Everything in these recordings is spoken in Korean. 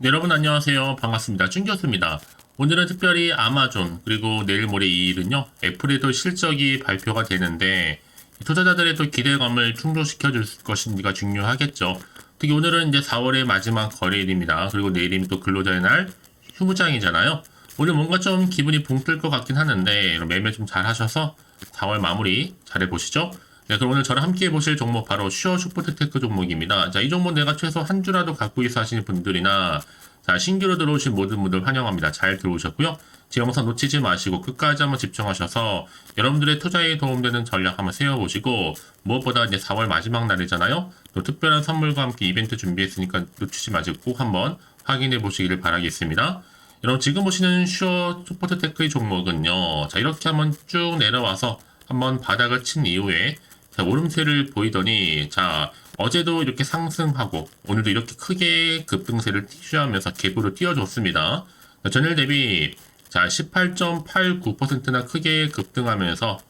네, 여러분 안녕하세요. 반갑습니다. 준교수입니다. 오늘은 특별히 아마존 그리고 내일 모레 2일은요 애플에도 실적이 발표가 되는데 투자자들의 또 기대감을 충족시켜 줄 것인지가 중요하겠죠. 특히 오늘은 이제 4월의 마지막 거래일입니다. 그리고 내일이면 또 근로자의 날 휴무장이잖아요. 오늘 뭔가 좀 기분이 붕 뜰 것 같긴 하는데 매매 좀 잘 하셔서 4월 마무리 잘 해보시죠. 네, 그럼 오늘 저랑 함께 해보실 종목 바로 슈어 슈퍼테크 종목입니다. 자, 이 종목 내가 최소 한 주라도 갖고 있어 하시는 분들이나 자, 신규로 들어오신 모든 분들 환영합니다. 잘 들어오셨고요. 제 영상 놓치지 마시고 끝까지 한번 집중하셔서 여러분들의 투자에 도움되는 전략 한번 세워보시고 무엇보다 이제 4월 마지막 날이잖아요. 또 특별한 선물과 함께 이벤트 준비했으니까 놓치지 마시고 꼭 한번 확인해 보시기를 바라겠습니다. 여러분 지금 보시는 슈어 슈퍼테크의 종목은요. 자, 이렇게 한번 쭉 내려와서 한번 바닥을 친 이후에 자, 오름세를 보이더니 자 어제도 이렇게 상승하고 오늘도 이렇게 크게 급등세를 취하면서 갭으로 띄워줬습니다. 전일 대비 자 18.89%나 크게 급등하면서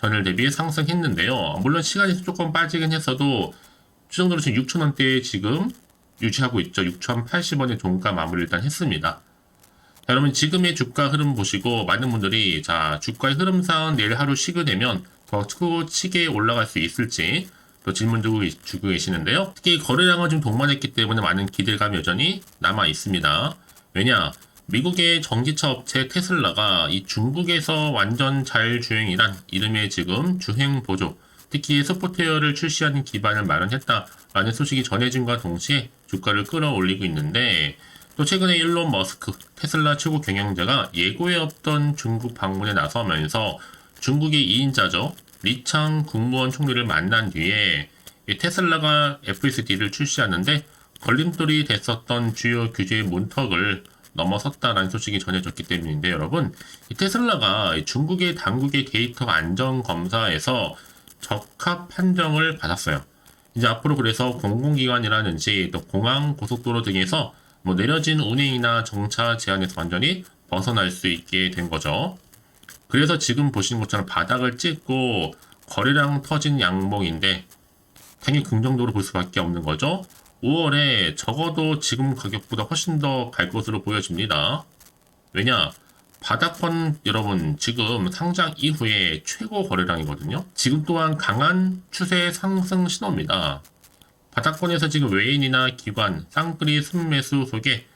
전일 대비 상승했는데요. 물론 시간이 조금 빠지긴 했어도 추정적으로 지금 6,000원대에 지금 유지하고 있죠. 6,080원의 종가 마무리 일단 했습니다. 자, 여러분 지금의 주가 흐름 보시고 많은 분들이 자 주가의 흐름상 내일 하루 쉬게 되면 더 크고 치게 올라갈 수 있을지 또 질문 주고, 계시- 주고 계시는데요. 특히 거래량은 좀 동반했기 때문에 많은 기대감이 여전히 남아 있습니다. 왜냐 미국의 전기차 업체 테슬라가 이 중국에서 완전 자율주행이란 이름의 지금 주행 보조 특히 소프트웨어를 출시하는 기반을 마련했다라는 소식이 전해진과 동시에 주가를 끌어올리고 있는데 또 최근에 일론 머스크 테슬라 최고 경영자가 예고에 없던 중국 방문에 나서면서 중국의 2인자죠 리창 국무원 총리를 만난 뒤에 이 테슬라가 FSD를 출시하는데 걸림돌이 됐었던 주요 규제의 문턱을 넘어섰다라는 소식이 전해졌기 때문인데 여러분 이 테슬라가 이 중국의 당국의 데이터 안전 검사에서 적합 판정을 받았어요. 이제 앞으로 그래서 공공기관이라든지 또 공항, 고속도로 등에서 뭐 내려진 운행이나 정차 제한에서 완전히 벗어날 수 있게 된 거죠. 그래서 지금 보시는 것처럼 바닥을 찍고 거래량 터진 양봉인데 당연히 긍정적으로 볼 수밖에 없는 거죠. 5월에 적어도 지금 가격보다 훨씬 더 갈 것으로 보여집니다. 왜냐? 바닥권 여러분 지금 상장 이후에 최고 거래량이거든요. 지금 또한 강한 추세 상승 신호입니다. 바닥권에서 지금 외인이나 기관, 쌍끌이 순매수 속에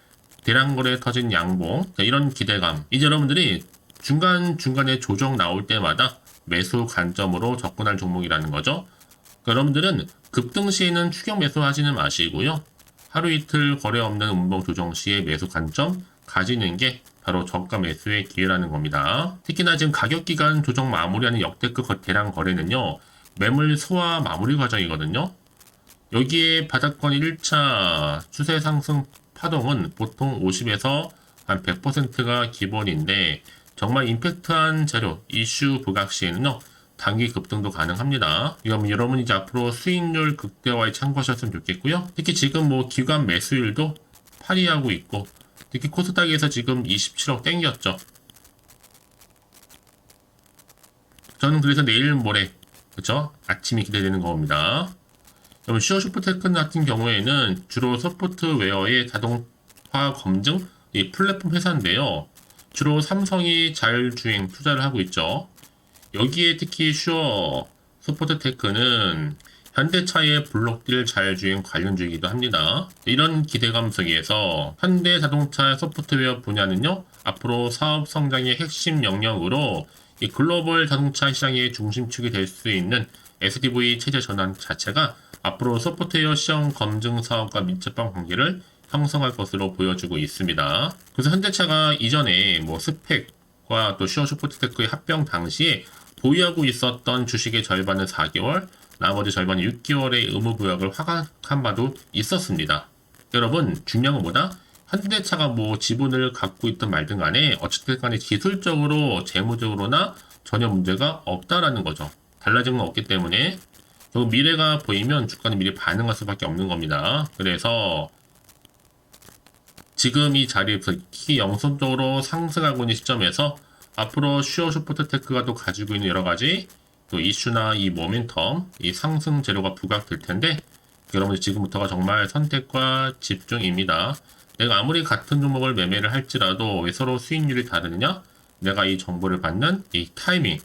대량 거래 터진 양봉 자, 이런 기대감. 이제 여러분들이 중간 중간에 조정 나올 때마다 매수 관점으로 접근할 종목이라는 거죠. 여러분들은 급등 시에는 추격 매수 하지는 마시고요. 하루 이틀 거래 없는 운봉 조정 시에 매수 관점 가지는 게 바로 저가 매수의 기회라는 겁니다. 특히나 지금 가격 기간 조정 마무리하는 역대급 대량 거래는요. 매물 소화 마무리 과정이거든요. 여기에 바닥권 1차 추세 상승 파동은 보통 50에서 한 100%가 기본인데 정말 임팩트한 재료 이슈 부각 시에는요. 단기 급등도 가능합니다. 이건 여러분이 이제 앞으로 수익률 극대화에 참고하셨으면 좋겠고요. 특히 지금 뭐 기관 매수율도 8위하고 있고 특히 코스닥에서 지금 27억 땡겼죠. 저는 그래서 내일 모레 그쵸? 아침이 기대되는 겁니다. 그럼 슈어 슈퍼테크 같은 경우에는 주로 소프트웨어의 자동화 검증 이 플랫폼 회사인데요. 주로 삼성이 자율주행 투자를 하고 있죠. 여기에 특히 슈어 소프트테크는 현대차의 블록딜 자율주행 관련주이기도 합니다. 이런 기대감 속에서 현대자동차 소프트웨어 분야는요, 앞으로 사업 성장의 핵심 영역으로 이 글로벌 자동차 시장의 중심축이 될 수 있는 SDV 체제 전환 자체가 앞으로 소프트웨어 시험 검증 사업과 밀접한 관계를 형성할 것으로 보여지고 있습니다. 그래서 현대차가 이전에 뭐 스펙과 또 슈어 슈퍼테크의 합병 당시에 보유하고 있었던 주식의 절반은 4개월, 나머지 절반은 6개월의 의무부여를 확약한 바도 있었습니다. 여러분, 중요한 것보다 현대차가 뭐 지분을 갖고 있든 말든 간에 어쨌든 간에 기술적으로, 재무적으로나 전혀 문제가 없다라는 거죠. 달라진 건 없기 때문에 미래가 보이면 주가는 미리 반응할 수밖에 없는 겁니다. 그래서 지금 이 자리에서 키 영선적으로 상승하고 있는 시점에서 앞으로 슈어 슈퍼테크가 또 가지고 있는 여러 가지 또 이슈나 이 모멘텀, 이 상승 재료가 부각될 텐데 여러분들 지금부터가 정말 선택과 집중입니다. 내가 아무리 같은 종목을 매매를 할지라도 왜 서로 수익률이 다르느냐? 내가 이 정보를 받는 이 타이밍.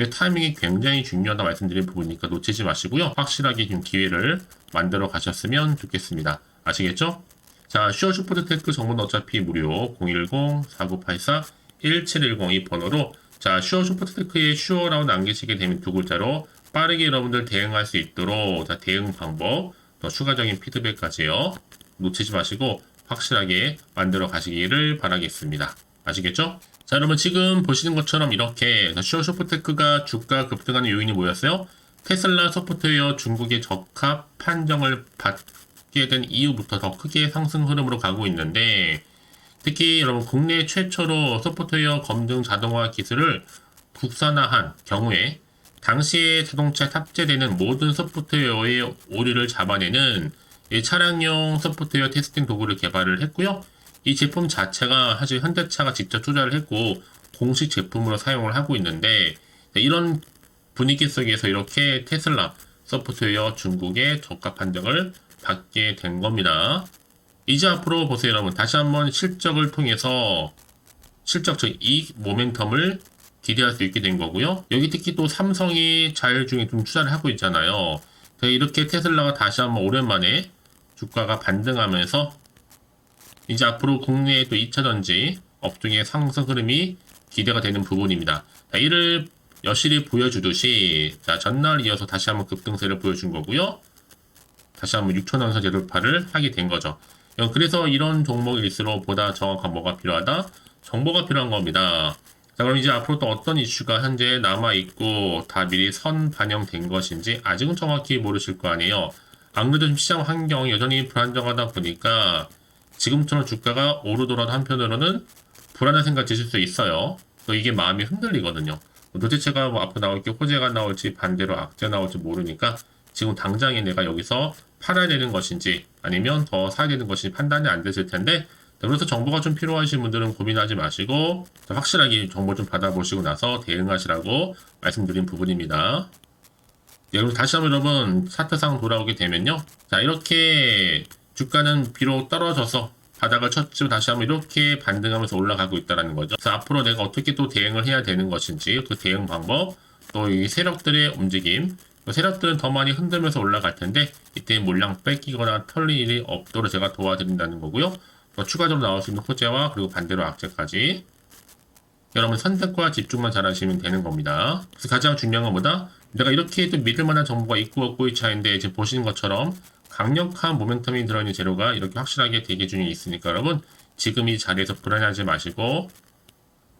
이 타이밍이 굉장히 중요하다 말씀드린 부분이니까 놓치지 마시고요. 확실하게 지금 기회를 만들어 가셨으면 좋겠습니다. 아시겠죠? 자, 슈어 슈퍼드테크 정보는 어차피 무료 010-4984-1710 이 번호로 자, 슈어 슈퍼드테크에 슈어라고 남기시게 되면 두 글자로 빠르게 여러분들 대응할 수 있도록 자, 대응 방법, 또 추가적인 피드백까지요. 놓치지 마시고 확실하게 만들어 가시기를 바라겠습니다. 아시겠죠? 자, 여러분 지금 보시는 것처럼 이렇게 슈어 슈퍼테크가 주가 급등하는 요인이 뭐였어요? 테슬라 소프트웨어 중국의 적합 판정을 받 게된 이후부터 더 크게 상승 흐름으로 가고 있는데 특히 여러분 국내 최초로 소프트웨어 검증 자동화 기술을 국산화한 경우에 당시에 자동차에 탑재되는 모든 소프트웨어의 오류를 잡아내는 이 차량용 소프트웨어 테스팅 도구를 개발을 했고요. 이 제품 자체가 사실 현대차가 직접 투자를 했고 공식 제품으로 사용을 하고 있는데 네, 이런 분위기 속에서 이렇게 테슬라 소프트웨어 중국의 저가 판정을 받게 된 겁니다. 이제 앞으로 보세요 여러분 다시 한번 실적을 통해서 실적적 이익 모멘텀을 기대할 수 있게 된 거고요. 여기 특히 또 삼성이 자율주행 좀 투자를 하고 있잖아요. 이렇게 테슬라가 다시 한번 오랜만에 주가가 반등하면서 이제 앞으로 국내의 또 2차 전지 업종의 상승 흐름이 기대가 되는 부분입니다. 자, 이를 여실히 보여주듯이 자, 전날 이어서 다시 한번 급등세를 보여준 거고요. 다시 한번 6천원선 재돌파를 하게 된 거죠. 어, 그래서 이런 종목일수록 보다 정확한 뭐가 필요하다? 정보가 필요한 겁니다. 자, 그럼 이제 앞으로 또 어떤 이슈가 현재 남아있고 다 미리 선 반영된 것인지 아직은 정확히 모르실 거 아니에요. 안 그래도 시장 환경이 여전히 불안정하다 보니까 지금처럼 주가가 오르더라도 한편으로는 불안한 생각 드실 수 있어요. 또 이게 마음이 흔들리거든요. 도대체가 뭐 앞으로 나올 게 호재가 나올지 반대로 악재 나올지 모르니까 지금 당장에 내가 여기서 팔아야 되는 것인지 아니면 더 사야 되는 것인지 판단이 안 되실 텐데 그래서 정보가 좀 필요하신 분들은 고민하지 마시고 확실하게 정보 좀 받아보시고 나서 대응하시라고 말씀드린 부분입니다. 네, 여러분 다시 한번 여러분 차트상 돌아오게 되면요. 자 이렇게 주가는 비록 떨어져서 바닥을 쳤지만 다시 한번 이렇게 반등하면서 올라가고 있다는 거죠. 그래서 앞으로 내가 어떻게 또 대응을 해야 되는 것인지 그 대응 방법 또 이 세력들의 움직임 세력들은 더 많이 흔들면서 올라갈 텐데 이때 물량 뺏기거나 털릴 일이 없도록 제가 도와드린다는 거고요. 또 추가적으로 나올 수 있는 호재와 그리고 반대로 악재까지 여러분 선택과 집중만 잘하시면 되는 겁니다. 그래서 가장 중요한 건 뭐다? 내가 이렇게 또 믿을 만한 정보가 있고 없고의 차인데 지금 보시는 것처럼 강력한 모멘텀이 들어있는 재료가 이렇게 확실하게 대기 중에 있으니까 여러분 지금 이 자리에서 불안해하지 마시고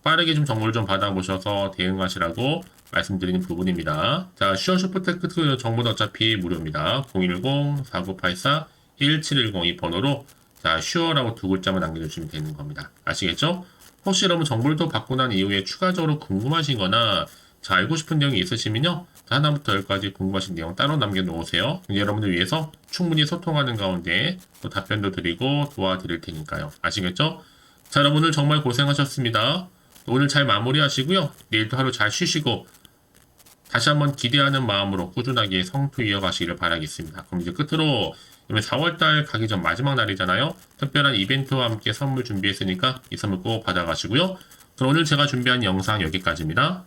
빠르게 좀 정보를 좀 받아보셔서 대응하시라고 말씀드리는 부분입니다. 자, 슈어 슈퍼테크 정보도 어차피 무료입니다. 010-4984-1710 이 번호로 자, 슈어라고 두 글자만 남겨주시면 되는 겁니다. 아시겠죠? 혹시 여러분 정보를 또 받고 난 이후에 추가적으로 궁금하시거나 자, 알고 싶은 내용이 있으시면요. 자, 하나부터 열까지 궁금하신 내용 따로 남겨놓으세요. 여러분들 위해서 충분히 소통하는 가운데 또 답변도 드리고 도와드릴 테니까요. 아시겠죠? 자, 여러분 오늘 정말 고생하셨습니다. 오늘 잘 마무리하시고요. 내일도 하루 잘 쉬시고 다시 한번 기대하는 마음으로 꾸준하게 성투 이어가시기를 바라겠습니다. 그럼 이제 끝으로 이번 4월달 가기 전 마지막 날이잖아요. 특별한 이벤트와 함께 선물 준비했으니까 이 선물 꼭 받아가시고요. 그럼 오늘 제가 준비한 영상 여기까지입니다.